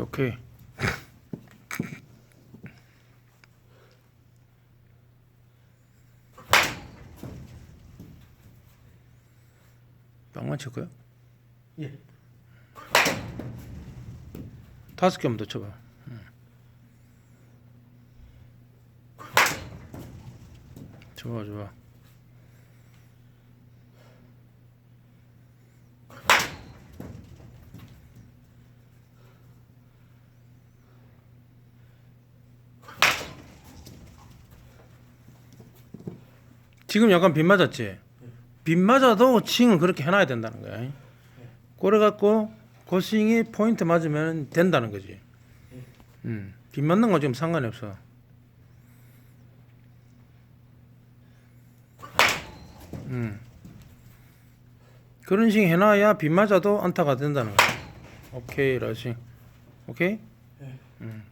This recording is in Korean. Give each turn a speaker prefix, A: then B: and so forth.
A: 오케이. 빵만 칠까요?
B: 예.
A: 다섯 개만 더 쳐봐. 응. 쳐봐, 쳐봐. 지금 약간 빗 맞았지? 빗 맞아도 칭을 그렇게 해놔야 된다는 거야. 그래갖고 그 스윙이 포인트 맞으면 된다는 거지. 음, 빗 맞는 건 지금 상관이 없어. 음. 그런 식 해놔야 빗 맞아도 안타가 된다는 거야. 오케이, 러싱. 오케이?
B: 네.
A: 음.